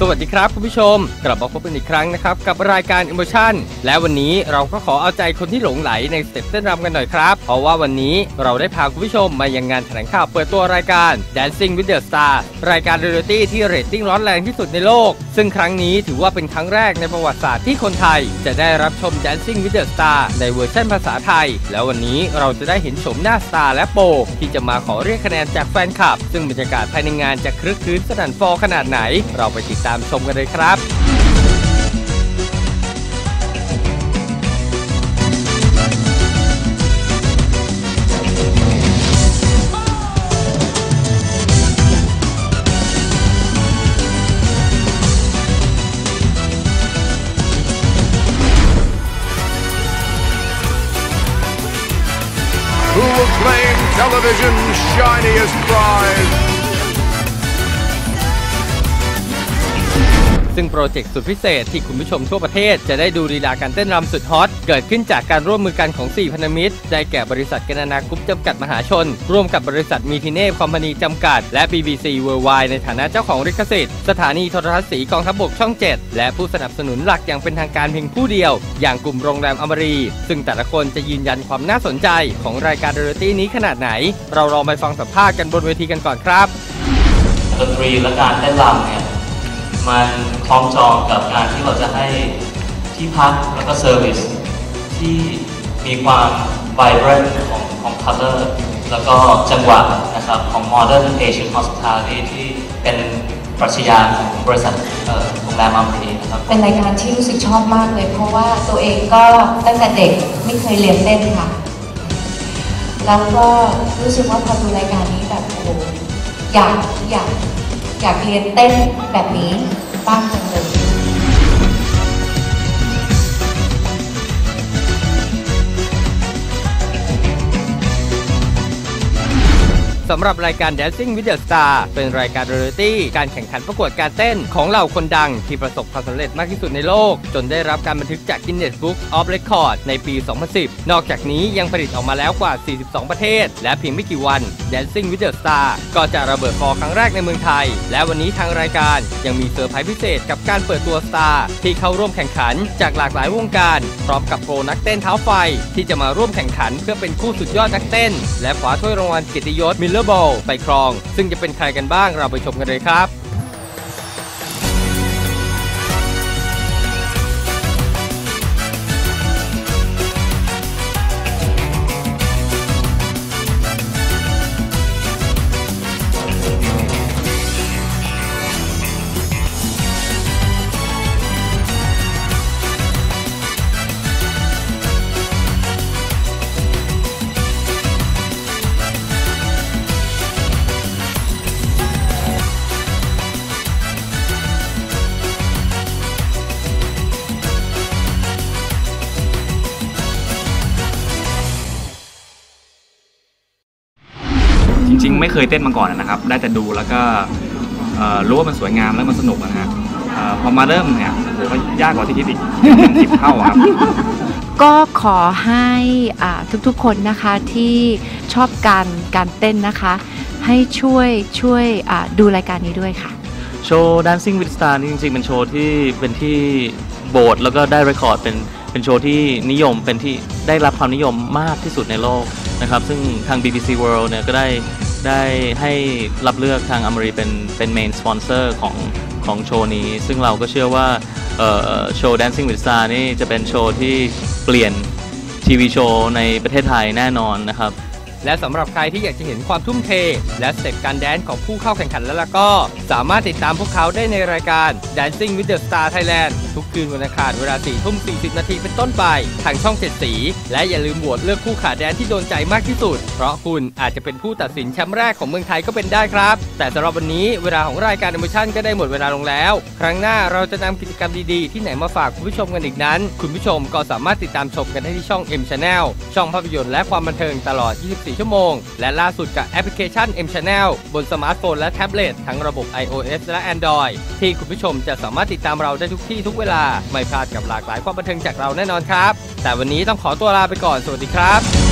สวัสดีครับคุณผู้ชม กลับมาพบกันอีกครั้งนะครับกับรายการ Emotion และวันนี้เราก็ขอเอาใจคนที่หลงไหลในสเต็ปเต้นรำกันหน่อยครับ เพราะว่าวันนี้เราได้พาคุณผู้ชมมายังงานแถลงข่าวเปิดตัวรายการ Dancing with the Star รายการเรียลลิตี้ที่เรตติ้งร้อนแรงที่สุดในโลก ซึ่งครั้งนี้ถือว่าเป็นครั้งแรกในประวัติศาสตร์ที่คนไทย จะได้รับชม Dancing with the Star ในเวอร์ชันภาษาไทย แล้ววันนี้เราจะได้เห็นชมหน้าสตาร์และโป ที่จะมาขอเรียกคะแนนจากแฟนคลับ ซึ่งบรรยากาศภายในงานจะคลึกคลื้นสนั่นฟอขนาดไหน เราไปติดตามชมกันเลยครับ who will claim television's shiniest prize. ซึ่งโปรเจกต์สุดพิเศษที่คุณผู้ชมทั่วประเทศจะได้ดูลีลาการเต้นรำสุดฮอต เกิดขึ้นจากการร่วมมือกันของ 4 พันธมิตร ได้แก่บริษัทกนนากรุ๊ปจำกัดมหาชน ร่วมกับบริษัทมีทีเน่คอมพานีจำกัด และ BBC Worldwide ในฐานะเจ้าของลิขสิทธิ์ สถานีโทรทัศน์สีกองทัพบกช่อง 7 และผู้สนับสนุนหลักอย่างเป็นทางการเพียงผู้เดียว อย่างกลุ่มโรงแรมอมรี ซึ่งแต่ละคนจะยืนยันความน่าสนใจของรายการเรียลิตี้นี้ขนาดไหน เราลองไปฟังสัมภาษณ์กันบนเวทีกันก่อนครับดนตรีและการเต้นรำเนี่ย มันคล้องจองกับการที่เราจะให้ที่พักแล้วก็เซอร์วิสที่มีความไวเบรนของของ color แล้วก็จังหวะนะครับของ modern Asian hospitality ที่เป็นปรัชญาของบริษัทโรงแรมอัมรีนะครับ เป็นรายการที่รู้สึกชอบมากเลย เพราะว่าตัวเองก็ตั้งแต่เด็กไม่เคยเรียนเต้นค่ะ แล้วก็รู้สึกว่าพอดูรายการนี้แบบโอ้อยากอยาก อยากเรียนเต้นแบบนี้บ้างจังเลย สำหรับรายการ Dancing with the Star เป็นรายการเรียลิตี้การแข่งขันประกวดการเต้นของเหล่าคนดังที่ประสบความสำเร็จมากที่สุดในโลก จนได้รับการบันทึกจาก Guinness Book of Record ในปี 2010 นอกจากนี้ยังผลิตออกมาแล้วกว่า 42 ประเทศ และเพียงไม่กี่วัน Dancing with the Star ก็จะระเบิดฟอร์ครั้งแรกในเมืองไทย และวันนี้ทางรายการยังมีเซอร์ไพรส์พิเศษกับการเปิดตัวสตาร์ที่เข้าร่วมแข่งขันจากหลากหลายวงการพร้อมกับโปรนักเต้นเท้าไฟ ที่จะมาร่วมแข่งขันเพื่อเป็นคู่สุดยอดนักเต้น และคว้าถ้วยรางวัลเกียรติยศมิลเลอร์บอลไปครอง ซึ่งจะเป็นใครกันบ้างเราไปชมกันเลยครับ ริงๆ ไม่เคยเต้นมาก่อนนะครับ ได้แต่ดูแล้วก็เอ่อรู้ว่ามันสวยงามแล้วมันสนุกนะฮะเอ่อพอมาเริ่มเนี่ยโอ้โหก็ยากกว่าที่คิดอีกเป็นสิบเท่าครับก็ขอให้อ่าทุกๆคนนะคะที่ชอบการการเต้นนะคะ ให้ช่วยช่วยอ่าดูรายการนี้ด้วยค่ะ โชว์ Dancing with Star นี่จริงๆ เป็นโชว์ที่เป็นที่โบสแล้วก็ได้เรคคอร์ดเป็นเป็นโชว์ที่นิยมเป็นที่ได้รับความนิยมมากที่สุดในโลกนะครับ ซึ่งทาง BBC World เนี่ยก็ได้ ได้ให้รับเลือกทางอเมริเป็นเป็นเมนสปอนเซอร์ของของโชว์นี้ ซึ่งเราก็เชื่อว่าโชว์ Dancing with Star นี่จะเป็นโชว์ที่เปลี่ยนทีวีโชว์ในประเทศไทยแน่นอนนะครับ และสำหรับใครที่อยากจะเห็นความทุ่มเท และสเต็ปการแดนของผู้เข้าแข่งขันแล้วล่ะก็ สามารถติดตามพวกเขาได้ในรายการ Dancing with the Star Thailand ทุกคืนวันอังคารเวลา4ทุ่ม40 นาทีเป็นต้นไป ทางช่องเจ็ดสี และอย่าลืมโหวตเลือกคู่ขาแดนที่โดนใจมากที่สุด เพราะคุณอาจจะเป็นผู้ตัดสินแชมป์แรกของเมืองไทยก็เป็นได้ครับ แต่สำหรับวันนี้เวลาของรายการ e m o t i o n ก็ได้หมดเวลาลงแล้ว ครั้งหน้าเราจะนำกิจกรรมดีๆ ที่ไหนมาฝากคุณผู้ชมกันอีกนั้น คุณผู้ชมก็สามารถติดตามชมกันได้ที่ช่อง M Channel ช่องภาพยนตร์และความบันเทิงตลอด 24 24 ชั่วโมง และล่าสุดกับแอปพลิเคชัน M Channel บนสมาร์ทโฟนและแท็บเล็ตทั้งระบบ iOS และ Android ที่คุณผู้ชมจะสามารถติดตามเราได้ทุกที่ทุกเวลา ไม่พลาดกับหลากหลายความบันเทิงจากเราแน่นอนครับ แต่วันนี้ต้องขอตัวลาไปก่อน สวัสดีครับ